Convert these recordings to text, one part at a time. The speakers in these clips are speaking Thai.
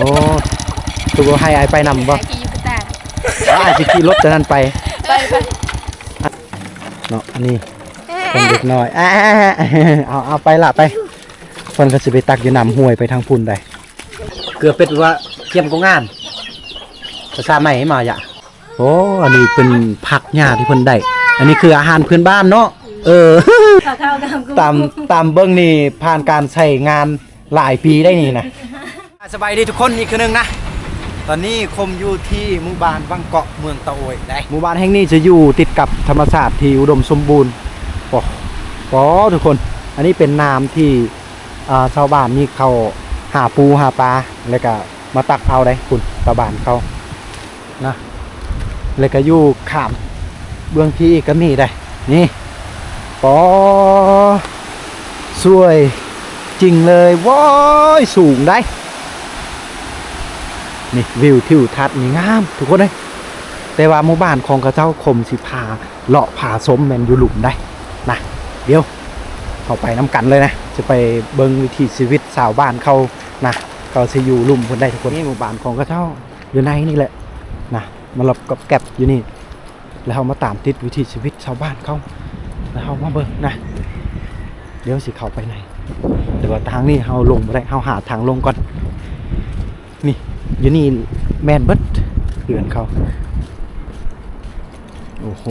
อ้ตัวให้อายไปนำบ่ไอ้กี่ยูกตาอ๋ออายสิขี่รถจะนั่นไปไปไปเนาะอันนี้เป็นเด็กน้อยอ่าเอาเอาไปละไปเพิ่นก็สิไปตักอยู่น้ำห้วยไปทางพุ่นได้เกือบเป็นว่าเกี่ยมกงงานภาษาใหม่ให้มาอย่าโอ้อันนี้เป็นผักหญ้าที่เพิ่นได้อันนี้คืออาหารพื้นบ้านเนาะเออเข้าเข้ากันกูตามตามเบิ้งนี่ผ่านการใช้งานหลายปีได้นี่นะ สบายดีทุกคนอีกคือหนึงนะ ตอนนี้คมอยู่ที่หมู่บ้านบางเกาะเมืองตะโอยได้หมู่บ้านแห่งนี้จะอยู่ติดกับธรรมชาติที่อุดมสมบูรณ์โอ้โหทุกคน อันนี้เป็นน้ำที่ชาวบ้านนี่เขาหาปูหาปลาแล้วก็มาตักเอาได้คุณชาวบ้านเขานะแล้วก็อยู่ขามเบื้องที่ก็มีได้ นี่ปอสวยจริงเลยว้ายสูงได้ นี่วิวทิวทัศน์นี่งาม ทุกคนเลยแต่ว่าหมู่บ้านของกระเจ้าคมสิพาเลาะผาสมแมนอยู่หลุมได้นะเดี๋ยวเข้าไปน้ำกันเลยนะ จะไปเบิ่งวิถีชีวิตชาวบ้านเขานะเขาสิอยู่หลุมคนได้ทุกคนนี่หมู่บ้านของกระเจ้าอยู่ในนี่แหละนะมาหลบกับแก็บอยู่นี่ แล้วเรามาตามติดวิถีชีวิตชาวบ้านเขาแล้วเรามาเบิ่งนะเดี๋ยวสิเข้าไปไหนเดี๋ยวทางนี้เราลงมาได้เราหาทางลงก่อนนี่ อยู่นี่แมนเบิดเขื่อนเขาโอ้โห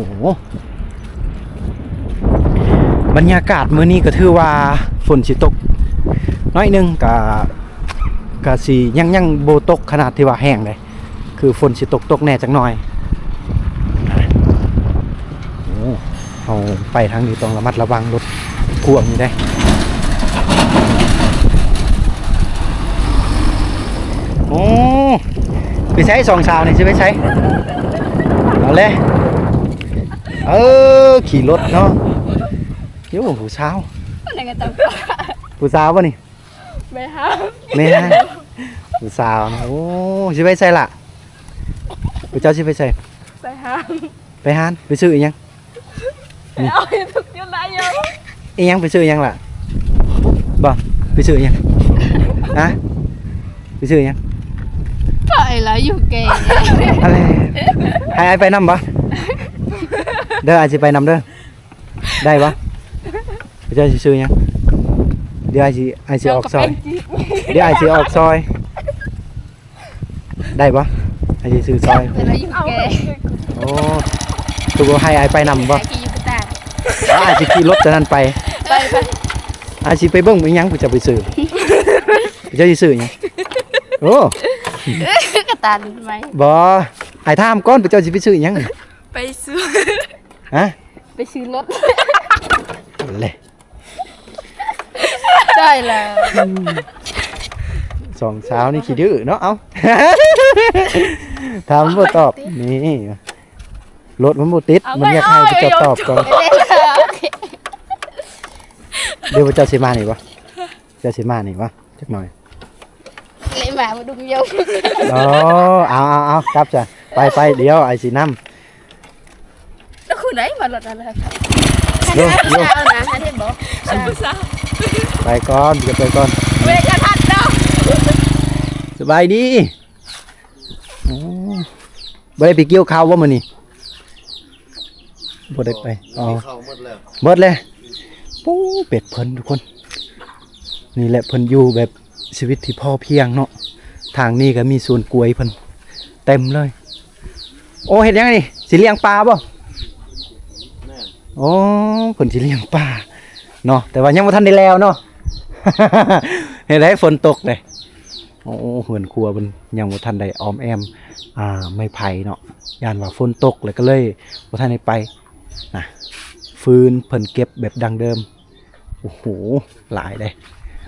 บรรยากาศมื้อนี้ก็ถือว่าฝนสิตก น้อยนึงก็ก็สิยังยังโบตกขนาดที่ว่าแห้งเลย คือฝนสิตกตกแน่จักหน่อยโอ้เอาไปทางนี้ต้องระมัดระวังรถพ่วงนี่ได้โอ้ ไปใช้สองสาวนี่ใช่ไหมใช้เอาเลยเออขี่รถเนาะเดี๋ยวผู้สาวอะไรกันต่างผู้สาวป่ะนี่ไปหาแม่ผู้สาวนะโอ้ใช่ไหมใช่ล่ะไปเจ้าใช่ไหมใช่ไปหาไปหานไปซื้ออีกยังเอาให้ทุกยุนายยอีหยังไปซื้ออีหยังล่ะบ่ไปซื้ออีหยังฮะไปซื้ออีหยังไปแล้วอยู่เก่งอะไรให้ไอ้ไปนำบ่เด้ออาจสิไปนำเด้อได้บ่ไปเจ้าสิซื้ออีหยัง เดี๋ยวไอ้สิไอ้สิออกซอยเดี๋ยวไอ้สิออกซอยได้บ่ไอ้สิซื้อซอยไปแล้วอยู่เก่งโอ้ตัวให้ไอ้ไปนำบ่ไอ้กี่ยูกตาอ๋ อไอ้สิขี่รถจะนั่นไปไปไปไอ้สิไปเบิ่งอีหยังกูจะไปซื้อไปเจ้าสิซื้ออีหยังโอ้กระตาดูไหมบอไอ้ท่ามก้อนไปเจ้าสิไปซื้อหยังไปซื้อ ฮะไปซื้อรถเลยใช่แล้วสองเช้านี่ขี้ดื้อเนาะเอาถามบ่ตอบนี่รถมันบ่ติดมันอยากให้ไปเจ้าตอบก่อนเดี๋ยวเจ้าสิมานี่บ่เจ้าสิมานี่บ่จักหน่อย เลยมามาดุมยงอ๋อเอาเอาเอากลับจ้ะไปไปเดี๋ยวไอ้สินำแล้วคุณไหนมารถอะไรครับโยโยเอานะฮะที่บอกผู้สาวไปก่อนเดี๋ยวไปก่อนเวกระทัดเนาะสบายดีโอ้บ่ได้ไปเกี่ยวข้าวบ่มื้อนี้บ่ได้ไปอ๋อเข้าหมดแล้วหมดเลยปู้เป็ดเพิ่นทุกคน นี่แหละเพิ่นอยู่แบบ ชีวิตที่พ่อเพียงเนาะทางนี้ก็มีสวนกล้วยเพิ่นเต็มเลย โอ้เฮ็ดยังไงนี่สิเลี้ยงปลาบ่แน่นโอ้เพิ่นสิเลี้ยงปลาเนาะแต่ว่ายังบ่ทันได้แล้วเนาะเฮ็ดให้ฝนตกเลยโอ้เหือนครัวมันยังบ่ทันได้ออมแอมอ่าไม่ไผ่เนาะยานว่าฝนตกเลยก็เลยบ่ทันได้ไปนะฟืนเพิ่นเก็บแบบดังเดิมโอ้โหหลายเลย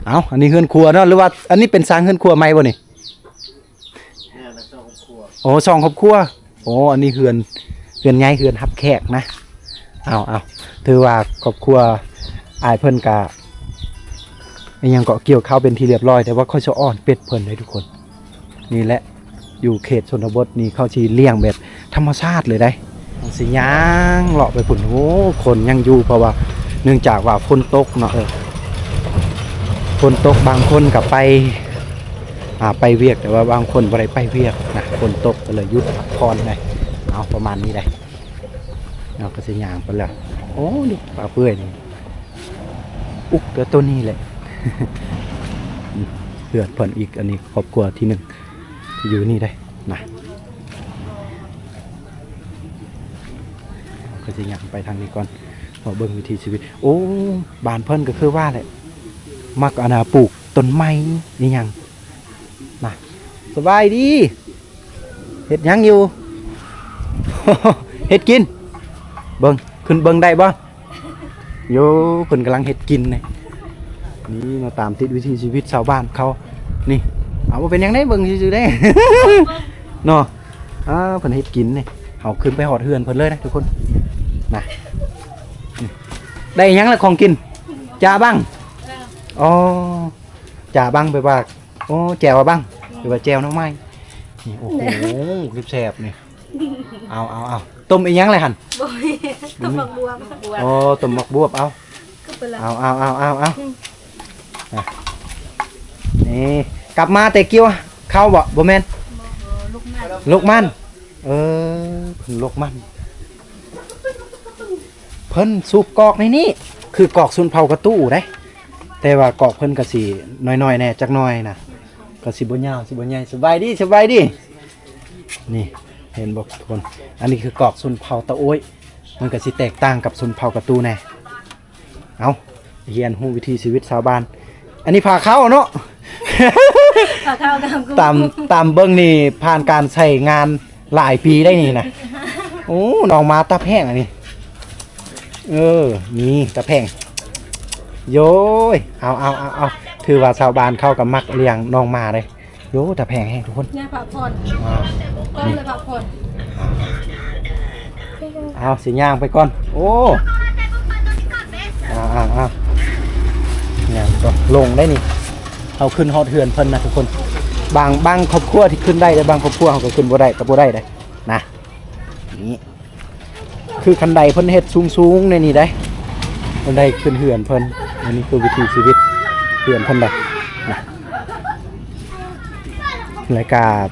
เอาอันนี้เฮือนครัวเนาะหรือว่า อันนี้เป็นสร้างเฮือนครัวใหม่บ่นี่แน่นะเจ้าของครัวโอ้สองครอบครัวโอ้อันนี้เฮือนเฮือนใหญ่เฮือนฮับแขกนะเอาเอาถือว่าครอบครัวอายเพิ่นกะยังเกาะเกี่ยวข้าวเป็นที่เรียบร้อย แต่ว่าเขาจะอ้อนเป็ดเพิ่นเลยทุกคน นี่แหละอยู่เขตชนบทนี่เขาชีเลี้ยงแบบธรรมชาติเลยได้สิย่างเลาะไปพุ่นโอ้คนยังอยู่เพราะว่า เนื่องจากว่าฝนตกเนาะเออ ฝนตกบางคนกับไปอ่าไปเวียกแต่ว่าบางคนบ่ได้ไปเวียกนะฝนตกก็เลยหยุดพักผ่อนเลยเอาประมาณนี้เลยเอาก็สิย่างไปแล้วโอ้ดูปลาเปื่อยนี่อุกตัวตัวนี้แหละเพื่อนเพิ่นอีกอันนี้ครอบครัวที่หนึ่งที่อยู่นี่ได้นะก็จะย่างไปทางนี้ก่อนพอเบิ่งวิถีชีวิต โอ้บานเพิ่นก็คือว่าแหละ มักอนนาปลูกต้นไม้นี่ยังนะสบายดีเฮ็ดยังอยู่เฮ็ดกิน เบิงขึ้นเบิงได้บ่โยเพิ่นกำลังเฮ็ดกินนี่นี่มาตามติดวิถีชีวิตชาวบ้านเขานี่เอาว่าเป็นยังได้เบิงซื่อๆได้เนาะอ่าเพิ่นเฮ็ดกินนี่เอาขึ้นไปหอดเฮือนเพิ่นเลยนะทุกคนนะได้ยังละของกินจ้าบ้าง อ๋อจ่าบ้างไปว่าโอ้แจวบ้างไปว่าแจวน้องไม้นี่โอ้โหคลิปแสบนี่เอาเอาเอาต้มอีกยังเลยหันบ่มีต้องบักบัวบักบัวโอ้ต้มหมักบวบเอาก็เป็นละเอาเอาเอาเอาเอาอะนี่กลับมาแต่เกี้ยวเข้าบ่บ่แม่นลูกแม่ลูกมันเออเพิ่นลูกมันเพิ่นสูบกอกในนี้คือกอกซุนเผากระตู้ได้ แต่ว่ากอกเพิ่นก็สิน้อยๆแน่จักหน่อยนะก็สิบ่ยาวสิบ่ใหญ่สบายดีสบายดี นี่เห็นบ่ทุกคน อันนี้คือกอกซุนเผาตะโอ้ยมันก็สิแตกต่างกับซุนเผากระตูแน่เอาเรียนฮู้วิธีชีวิตชาวบ้าน อันนี้พาเข้าเนาะข้าวข้าวกับกูตามตามเบิ้งนี่ผ่านการใช้งานหลายปีได้นี่นะโอ้น้องมาตาแพงอันนี้ เออ นี่ตาแพง โย้ยเอาเอาเอาเอาถือว่าชาวบ้านเข้ากับมักเลี้ยงน้องมาเลยโย้ตาแพงแห้งทุกคนเนี่ยผักผ่อนอ่าก็เลยผักผ่อนเอาสิย่างไปก่อน โอ้เอาเอาเอาย่างก็ลงได้นี่เอาขึ้นฮอดเฮือนเพิ่นนะทุกคน บางบางครอบครัวที่ขึ้นได้แต่บางครอบครัวเขาก็ขึ้นบ่ได้ก็บ่ได้เลยนะ นี่ คือคันใดเพิ่นเฮ็ดสูงๆในนี่ได้คันใดขึ้นเฮือนเพิ่น อันนี้คือวิถีชีวิตเฮือนเพิ่นได้นะรายการ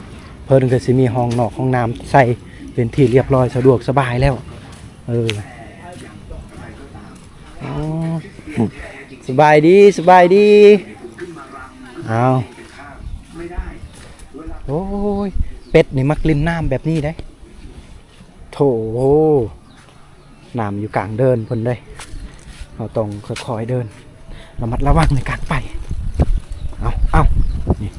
เพิ่นก็สิมีห้องนอกห้องน้ำใส่เป็นที่เรียบร้อยสะดวกสบายแล้ว เอออสบายดีสบายดีเอาโอ้ยเป็ดนี่มักลินน้ำแบบนี้ได้ โถน้ำอยู่กลางเดินพนได้ เราต้องค่อยๆเดินระมัดระวังในการไป เอาเอานี่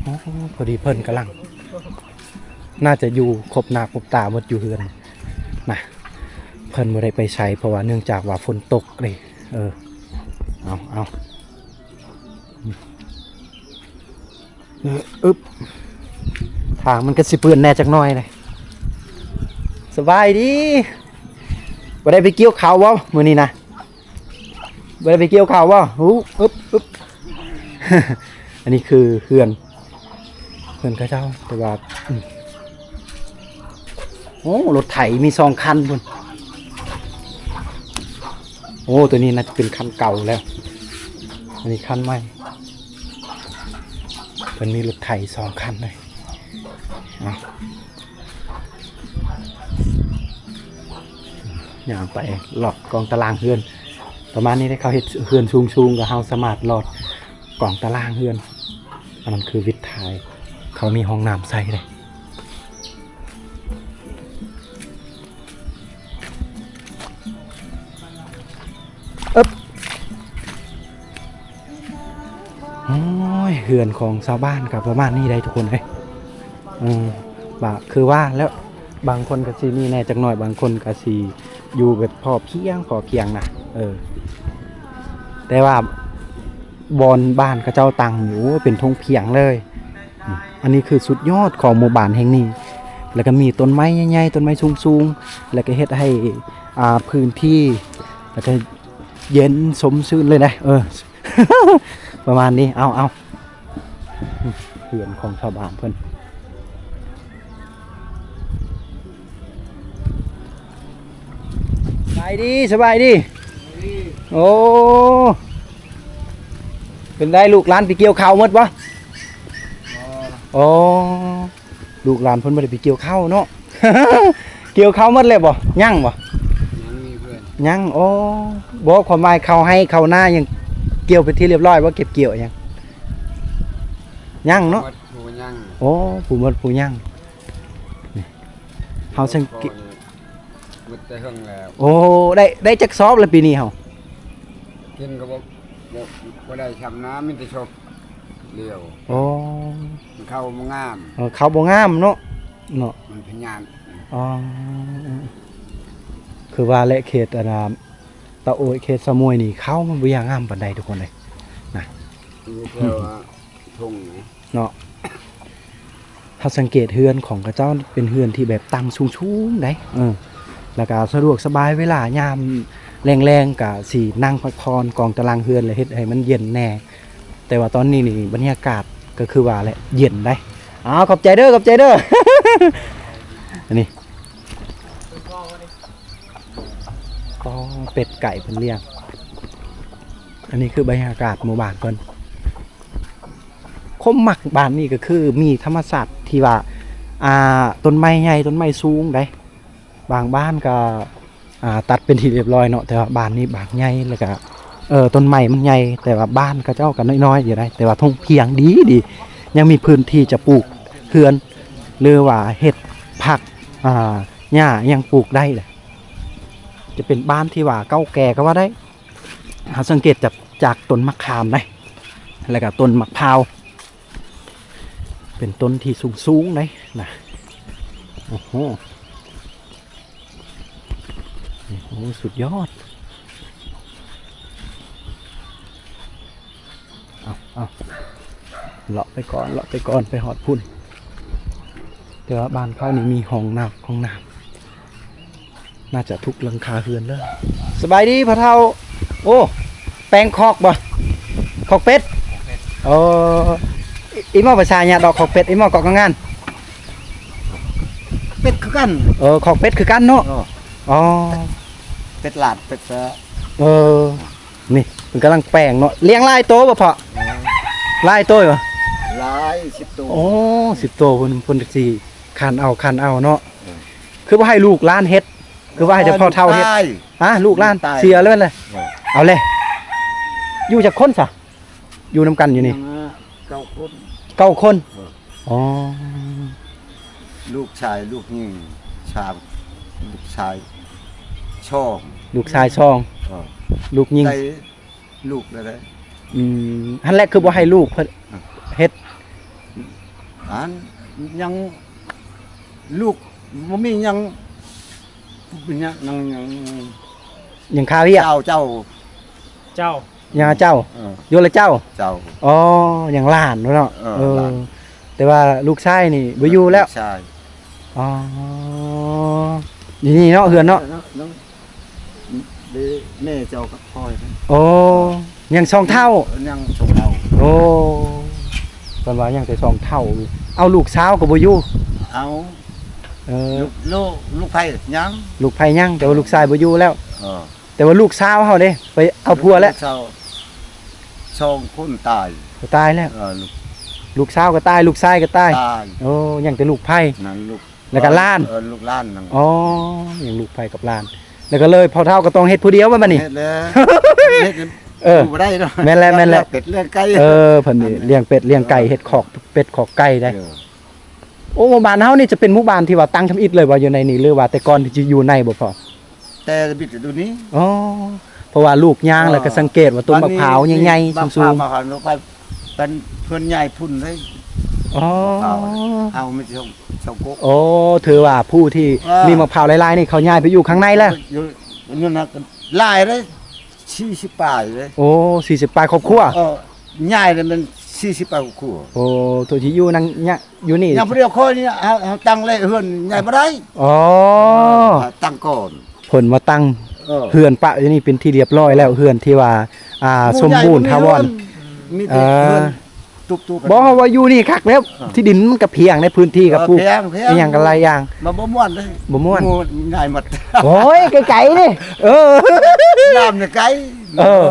โอ้พอดีเพิ่นกำลัง น่าจะอยู่ครบหน้าครบตาหมดอยู่เฮือนนะเพิ่นบ่ได้ไปใช้เพราะว่าเนื่องจากว่าฝนตกเลยเออ เอาเอาอออึบทางมันก็สิเปื้อนแน่จักน่อยเลย สบายดีบ่ได้ไปเกี่ยวเขาวบ่มื้อนี้นะบ่ได้ไปเกี่ยวเขาวบ่หูอึบอึบอันนี้คือเฮือนเฮือนข้าเจ้าแต่ว่าโอ้รถไถมีสองคันพุ่นโอ้ตัวนี้น่าจะเป็นคันเก่าแล้ว อันนี้คันใหม่มันมีรถไถสองคันเลยเอา อย่างไปหลอดกองตารางเฮือน ประมาณนี้ได้เขาเห็ดเฮือนชุงชุงๆกับเฮาสมารถหลอดกองตารางเฮือนอันนั้นคือวิทย์ไทยเขามีห้องน้ำใส่เลยโอ้ยเหือนของชาวบ้านกับประมาณนี้ได้ทุกคนเลยอืมบะคือว่าแล้ว บางคนก็สีมีแน่จักหน่อยบางคนก็สีอยู่แบบพอเพียงพอเพียงนะเออ แต่ว่าบอนบ้านเขาเจ้าตังอยู่เป็นทงเพียงเลย อันนี้คือสุดยอดของหมู่บ้านแห่งนี้ แล้วก็มีต้นไม้ใหญ่ๆต้นไม้สูงๆ แล้วก็เฮ็ดให้อ่าพื้นที่ แล้วก็เย็นสมชื่นเลยนะเออ ประมาณนี้เอาเอาเพื่อนของชาวบ้านเพื่อนายดีสบายดี โอ้เป็นได้ลูกหลานไปเกี่ยวข้าวหมดบ่อ๋อลูกหลานเพิ่นบ่ได้ไปเกี่ยวข้าวเนาะ เกี่ยวข้าวหมดเลยบ่ยังบ่ยังมีเพื่อนยังโอ้บ่ความหมายเขาให้เขาหน้ายังเกี่ยวไปที่เรียบร้อยว่าเก็บเกี่ยวยังยังเนาะวัดผู้ยังโอ้ผู้หมดผู้ยังนี่เฮาสังเกตวัด แต่เฮิงแล้วโอ้ได้ได้จักซอบแล้วปีนี้เฮากินก็บ่บ่บ่ได้ชำน้ำมีแต่ชกเลี้ยวโอ้มันเข้าบ่งาม เออเขาบ่งามเนาะเนาะมันพยานอ๋อคือว่าและเขตอันน่ะตะโอยเขตสมุยนี่เขามันบ่อยางงามปานใดทุกคนเลยมีแต่ว่าทุ่งนะเนาะถ้าสังเกตเฮือนของกระเจ้าเป็นเฮือนที่แบบตั้งสูงๆได้เออ แล้วก็สะดวกสบายเวลายามแรงๆก็สินั่งพักผ่อนกองตารางเฮือนเลยเฮ็ดให้มันเย็นแน่ แต่ว่าตอนนี้นี่บรรยากาศก็คือว่าแหละเย็นได้อ้าวขอบใจเด้อขอบใจเด้อ อันนี้ก็เป็ดไก่เพิ่นเลี้ยงอันนี้คือบรรยากาศหมู่บ้านเพิ่นคมมักบ้านนี่ก็คือมีธรรมศาสตร์ที่ว่าอ่าต้นไม้ใหญ่ต้นไม้สูงได้ บางบ้านก็ตัดเป็นที่เรียบร้อยเนาะแต่ว่าบ้านนี้บางใหญ่แล้วก็เออต้นไม้มันใหญ่แต่ว่าบ้านก็เจ้าก็น้อยๆอยู่ได้แต่ว่าทงเพียงดีดียังมีพื้นที่จะปลูกเฮือนหรือว่าเห็ดผักอ่าหญ้ายังปลูกได้เลยจะเป็นบ้านที่ว่าเก่าแก่ก็ว่าได้หาสังเกตจากจากต้นมะขามได้แล้วก็ต้นมะพร้าวเป็นต้นที่สูงสูงๆเลยนะโอ้โห โอ้โหสุดยอด เอาเอาเลาะไปก่อนเลาะไปก่อนไปหอดพุ่นแต่ว่าบ้านเขานี่มีห้องน้ำห้องน้ำน่าจะทุกหลังคาเฮือนเลยสบายดีพระเท่า โอ้ แปลงคอกบ่คอกเป็ดเอออีหมอภาษาเนี่ยดอกขอกเป็ดอีหมอเกาะกะงาน เป็ดคือกัน เออขอกเป็ดคือกันเนาะ อ๋ออ๋อเป็ดหลาดเป็ดเสือเออ นี่มันกำลังแปลงเนาะเลี้ยงลายโตบ่พอลายโตบ่ หลายสิบตัวโอ้สิบโตเพิ่นเพิ่นสิคันเอาคันเอาเนาะคือว่าให้ลูกล้านเฮ็ด คือว่าให้แต่พ่อเท่าเฮ็ดตายฮะลูกล้านตายเสียแล้วแม่นเลยเออ เอาเลยอยู่จากคนซะอยู่นํกันอยู่นี่ยังนะเก้าคน เก้าคนเออ อ๋อลูกชายลูกหญิงชามลูกชาย ช่องลูกชายช่องเออลูกยิงได้ลูกได้ได้อืมอันแรกคือบ่ให้ลูกเพิ่นเฮ็ดอันยังลูกบ่มียังเป็นยังยังยังอย่างคาเวียเจ้าเจ้าเจ้าอย่างเจ้าเออโยละเจ้า เจ้า อ๋ออย่างหลานเนาะเออเออหลาน แต่ว่าลูกชายนี่บ่อยู่แล้ว ใช่อ๋อนี่นี่เนาะเฮือนเนาะองเด แม่เจ้ากับพ่อยโอ้ยังสองเท่ายังชงเราโอ้ตอนว่ายังแต่สองเท่าอยู่เอาลูกสาวก็บ่อยู่เอาเออ ลูกลูกลูกไผ่ยังลูกไผยังแต่ว่าลูกชายบ่อยู่แล้ว เออแต่ว่าลูกสาวเฮาเด้ไปเอาผัวแล้วเจ้าชองคนตายก็ตายแล้ว เออลูกลูกสาวก็ตาย ลูกชายก็ตายตายโอ้ยังแต่ลูกไผ นั่นลูกแล้วก็หลาน เออลูกล้านนั่นอ๋อยังลูกไผกับหลาน แล้วก็เลยพอเท่าก็ต้องเฮ็ดผู้เดียวว่าบัดนี้เฮ็ดแล้วเฮ็ดเออดูบ่ได้เนาะแม่นแล้วแม่นแล้วเป็ดเลี้ยงไก่เออเพิ่นนี่เลี้ยงเป็ดเลี้ยงไก่เฮ็ดขอกเป็ดขอกไก่ได้ เออโอ้หมู่บ้านเฮานี่จะเป็นหมู่บ้านที่ว่าตั้งทำอิฐเลยว่าอยู่ในนี่หรือว่าแต่ก่อนที่จะอยู่ในบ่พอแต่บิดดูนี้อ๋อเพราะว่าลูกย่างแล้วก็สังเกตว่าต้นมะพร้าวใหญ่ๆสูงมะพร้าวมะพร้าวเป็นเพิ่นใหญ่พุ่นเลย ๆอ๋อเอาไม่ใช่ชงกกโอ้ถือว่าผู้ที่เออมีมะพร้าวหลายๆนี่เขาย้ายไปอยู่ข้างในแล้ว อยู่อยู่นั่นก็หลายเลย40ปลายเลยโอ้40ปลายครอบครัว เออใหญ่เลยมัน40ปลายครัวโอ้ตัวที่อยู่นั่งเนี่ยอยู่นี่ ยังบ่ได้คนนี่เอาเอาตั้งเลยเฮือนใหญ่บ่ได้อ๋อตั้งก่อนเพิ่นมาตั้งเออ เฮือนปะอยู่นี่เป็นที่เรียบร้อยแล้วเฮือนที่ว่า อ่า สมบูรณ์ทาวร มีเอแต่อเฮือน ตุบๆบอกว่าอยู่นี่คักแล้วเออที่ดินมันก็เพียงในพื้นที่กับปลูกเออเพียงเพียงอหย่างกันหลายอย่างมาบ่ม่วนเลยบ่ม่วนหง่ายหมดโอ้ยไกลๆนี่เออน้ำเนี่ยไกลเออ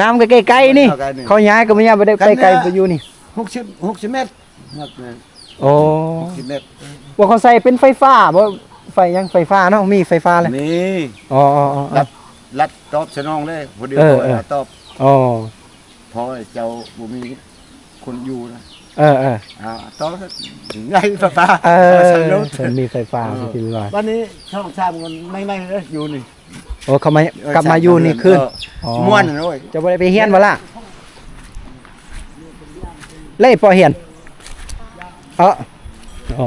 น้ำก็ใกล้ๆนี่ใกล้ๆนี่ เขาย้ายก็ไม่ย้ายไปได้ไปไกลไปอยู่นี่หกสิบหกสิบเมตรนักเนี่ยโอ้หกสิบเมตรว่าเขาใส่เป็นไฟฟ้าบ่ไฟยังไฟฟ้าเนาะมีไฟฟ้าเลยนี่อ๋ออ๋ออ๋อรัดรัดตอบสนองเลยพอดีเออพอเออตอบอ๋อพอเจ้าบ่มี คนอยู่นะเออเอออ่าตอบถึงไงป้าป้าเออใส่รถมันมีไฟฟ้าที่ที่ว่าวันนี้ช่องชามกันไม่ไม่เลยอยู่นี่โอ้เขามากลับมาอยู่นี่ขึ้นเอออ๋อม่วนเลยจะบ่ได้ไปเฮียนบ่ล่ะเล่พอเฮียนเอออ๋อ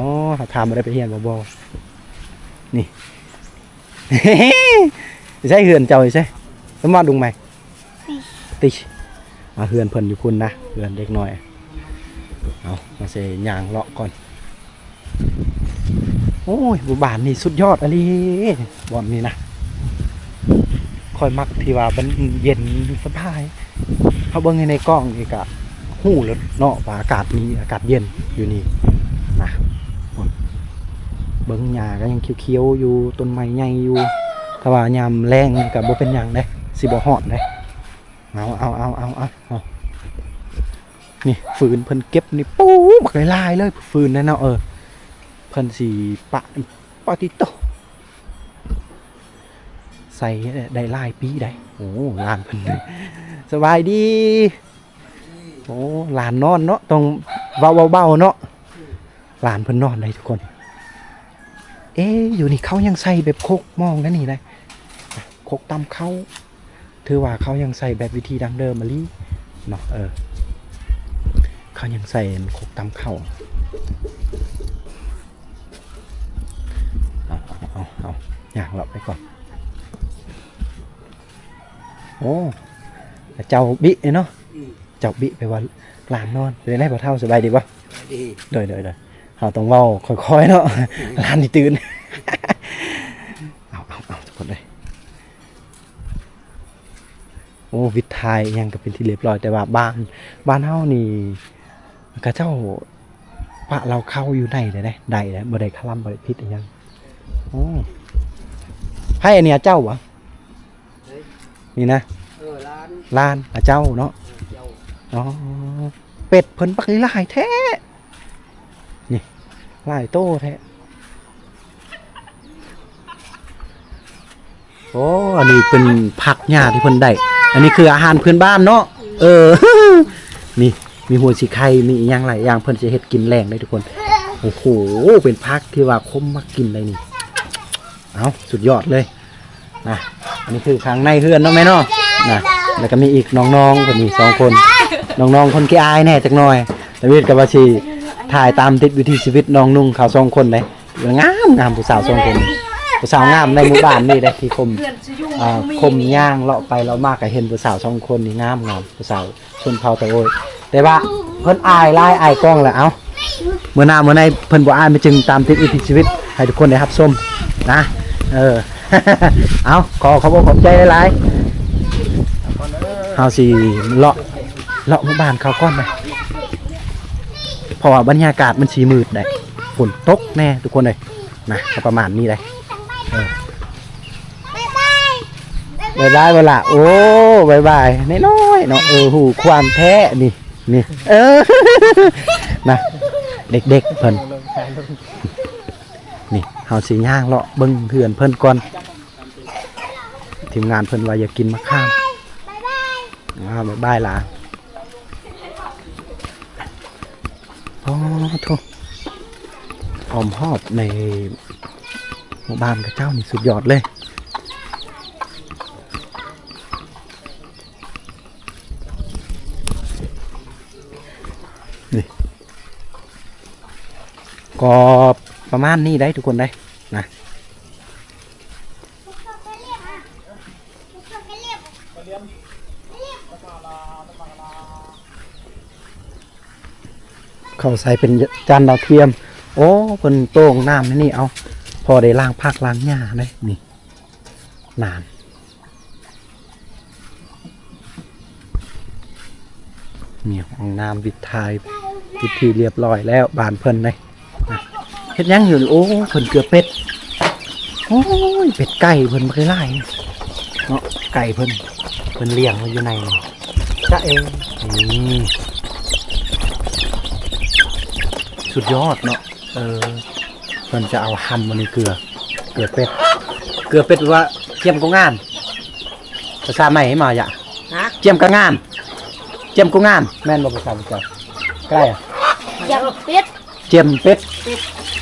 ถามบ่ได้ไปเฮียนบ่บ่นี่ ใช่เฮือนเจ้าใช่สมมาดุงไหมติช มาเฮือนเพิ่นอยู่พุ่นะเฮือนเด็กน้อย เอามาเสย่างเลาะก่อน โอ้ยบุบานนี่สุดยอดอันนี้บอนนี่นะคอยมักที่ว่ามันเย็นสบายเขาเบิ่งให้ในกล้องนี่กะหู้แล้วเนาะว่าอากาศมีอากาศเย็นอยู่นี่นะเบิ่งหญ้าก็ยังเขียวๆอยู่ต้นไม้ใหญ่อยู่ถ้าว่ายามแรงก็บ่เป็นหยังเด้สิบ่ฮอดเด้ เอาเอาเอาเอาเอานี่ฟืนเพิ่นเก็บนี่ปู๊บักหลายเลยฟืนนั่นเนาะเออเพิ่นสีปะปะติโตใส่ได้ลายปีได้โอ้ลานเพิ่นสบายดีโอ้ลานนอนเนาะต้องเบาเบาเนาะลานเพิ่นนอนได้ทุกคน เอ๊อยู่นี่เขายังใส่แบบโคกมองนั่นนี่ได้โคกตำเขา ถือว่าเขายังใส่แบบวิธีดังเดิมมาลีเนาะเออเขายังใส่โคกตำเข้าเอาเอาเอาเอาอยากหลับไปก่อน โอ้เจ้าบิเนาะเจ้าบิไปว่าหลานนอนเป็นได้บ่เท่าสบายดีป่ะดีเดยเดยเดยเราต้องเว้าค่อยๆเนาะหลานนี่ตื่น เอาเอาเอาทุกคนเลย โอ้วิทย์ไทยยังก็เป็นที่เรียบร้อยแต่ว่าบ้านบ้านเฮานี่กระเจ้าปะเราเข้าอยู่ในเลยได้ได้เลยบ่ได้คลั่มบ่ได้พิษอีหยังโอ้ให้อันเนี้ยเจ้าวะนี่นะเออร้านลานอะเจ้าเนาะเจ้าอ๋อเป็ดเพิ่นปักหลายแท้นี่หลายโตแท้โอ้ อันนี้เป็นผักหญ้าที่เพิ่นได้ อันนี้คืออาหารพื้นบ้านเนาะเออ นี่มีหัวสีไข่มีอีกอย่างหลายอย่างเพิ่นจะเฮ็ดกินแรงได้ทุกคนโอ้โหเป็นพักที่ว่าคมมากกินเลยนี่เอาสุดยอดเลยนะอันนี้คือข้างในเฮือนเนาะแม่เนาะนะแล้วก็มีอีกน้องๆคนนี้สองคน น้องๆคนขี้อายแน่จักหน่อยแต่วิทย์กับวาชีถ่ายตามติดวิถีชีวิตน้องนุ่งเขาสองคนเลยงามงามผู้สาวสองคน ผู้สาวงามในหมู่บ้านนี่ได้ที่คมเพื่อนจะยุ่งอ่าคมย่างเลาะไปเลาะมากก็เห็นผู้สาวสองคนนี่งามงามผู้สาวชนเผ่าตะโอยแต่ว่าเพิ่นอายไล่อายกล้องแหละเอ้าเมื่อหน้าเมื่อในเพิ่นบ่อายไม่จึงตามติดวิถีชีวิต ให้ทุกคนได้รับชมนะ เออ เอาขอขอบคุณขอบใจหลายๆเฮาสิเลาะเลาะหมู่บ้านเขาก่อนไปเพราะว่าบรรยากาศมันสีมืดได้ฝนตกแน่ทุกคนเลยนะก็ประมาณนี้เลยเออ บายบายเวลาโอ้บายบายน้อยๆเนาะเออหูความแท้นี่นี่เออนะเด็กๆเพิ่นนี่เฮาสิย่างเลาะเบิ่งเพื่อนเพิ่นก่อนทีมงานเพิ่นว่าอย่ากกินมะข้ามอ่าบายบายล่ะอ๋อโทออมหอบใน หมู่บ้านกับเจ้านี่สุดยอดเลยนี่ก็ประมาณนี้ได้ทุกคนได้นะเขาใส่เป็นจานดาวเทียม โอ้เป็นโต้งน้ำนี่เอา พอได้ล้างพักล้างหญ้าได้นี่นานนี่ห้องน้ำวิดทายวิธีเรียบร้อยแล้วบานเพิ่นเลยเฮ็ดยังอยู่โอ้เพิ่นเกลือเป็ดโอ้ยเป็ดไก่เพิ่นบ่เคยไล่เนาะไก่เพิ่นเพิ่นเลี้ยงไว้อยู่ในจะเองอืมสุดยอดเนาะเออ มันจะเอาหำมันนี่เกลือ เกลือเป็ด เกลือเป็ดว่าเจียมก็งานภาษาใหม่ให้มาอย่าฮะเจียมก็งาน เจียมก็งาน แม่นบ่ภาษาภาษาใกล้อะอย่าเป็ด เจียมเป็ด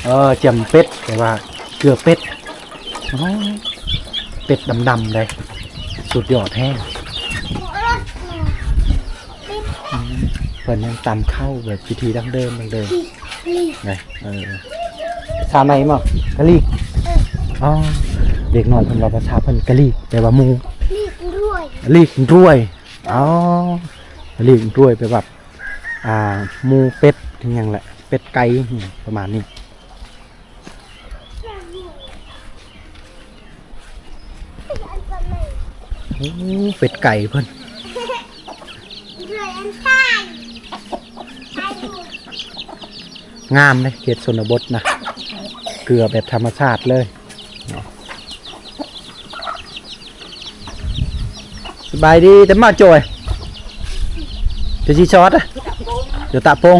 เออ เจียมเป็ดแต่ว่า เกลือเป็ดอ๋อเป็ดดำๆเลย สุดยอดแห้งอืมเพิ่นยังตำเข้าแบบพิธีดั้งเดิมดั้งเดิมไงเออ ภาษาไหนมั้งกะลีอ๋อเด็กน้อยเพิ่นว่าภาษาเพิ่นกะลีแปลว่าหมูลีกรวยอ๋อลีกรวยแปลว่าอ่าหมูเป็ดถึงหยังแหละ เป็ดไก่อืมประมาณนี้โอ้เป็ดไก่เพิ่นงามเลยเขตชนบทนะ เกลือแบบธรรมชาติเลยสบายดีแต่มาจอยจะชีช็อตอะอยู่ตะปง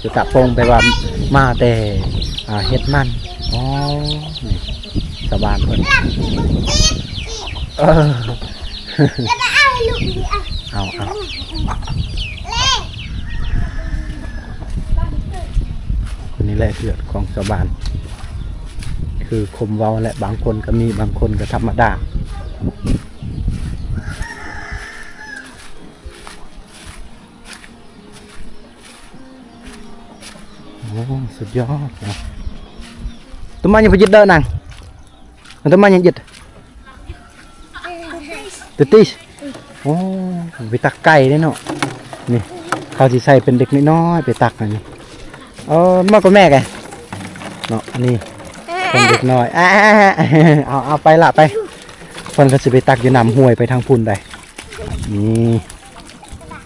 อยู่ตะปงไปว่ามาแต่อ่าเฮ็ดมันอ๋อนี่สบานเพิ่นเออเอาเอาคนนี้แหละเกิดของชาวบ้าน คือคมเว้าแหละบางคนก็มีบางคนก็ธรรมดาโอ้สุดยอดนะตุ้มมันยังไปยึดเด้อนังตุ้มมันยังยึดตึ๊ติโอ้ไปตักไก่ได้เนาะนี่เขาสิใส่เป็นเด็กน้อยๆไปตักอันนี้เออมากกว่าแม่ไงเนาะอันนี้ เป็นเด็กน้อยอ่าเอาเอาไปละไปคนก็สิไปตักอยู่นำห้วยไปทางพุ่นได้นี่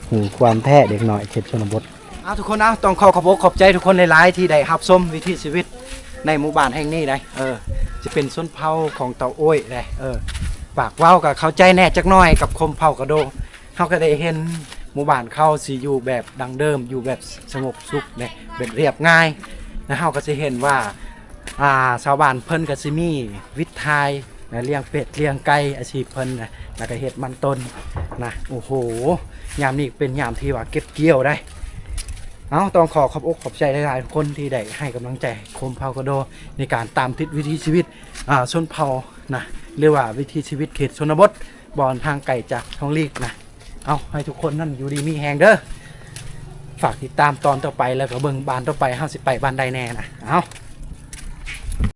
หูความแท้เด็กน้อยเขตชนบทเอาทุกคนเอาต้องขอขอบอกขอบใจทุกคนในไลฟ์ที่ได้รับชมวิถีชีวิตในหมู่บ้านแห่งนี้ได้เออจะเป็นส้นเผาของเตาโอ้ยได้เออปากว้ากับเข้าใจแน่จักหน่อยกับคมเผากระโดเขาก็ได้เห็นหมู่บ้านเขาสิอยู่แบบดังเดิมอยู่แบบสงบสุขเนี่ยแบบเรียบง่ายนะเขาก็จะเห็นว่า อ่าชาวบ้านเพิ่นก็สิมีวิถีไทยนะเลี้ยงเป็ดเลี้ยงไก่อาชีพเพิ่นนะแล้วก็เฮ็ดมันต้นนะโอ้โหยามนี้เป็นยามที่ว่าเก็บเกี่ยวได้เอาต้องขอขอบอกขอบใจหลายๆทุกคนที่ได้ให้กำลังใจโคมเผากระโดในการตามติดวิถีชีวิตอ่าชนเผานะเรียกว่าวิถีชีวิตเขตชนบทบอนทางไก่จากท้องลีกนะเอาให้ทุกคนนั่นอยู่ดีมีแหงเด้อฝากติดตามตอนต่อไปแล้วก็เบิ่งบานต่อไปห้าสิบไปบานใดแน่นะเอา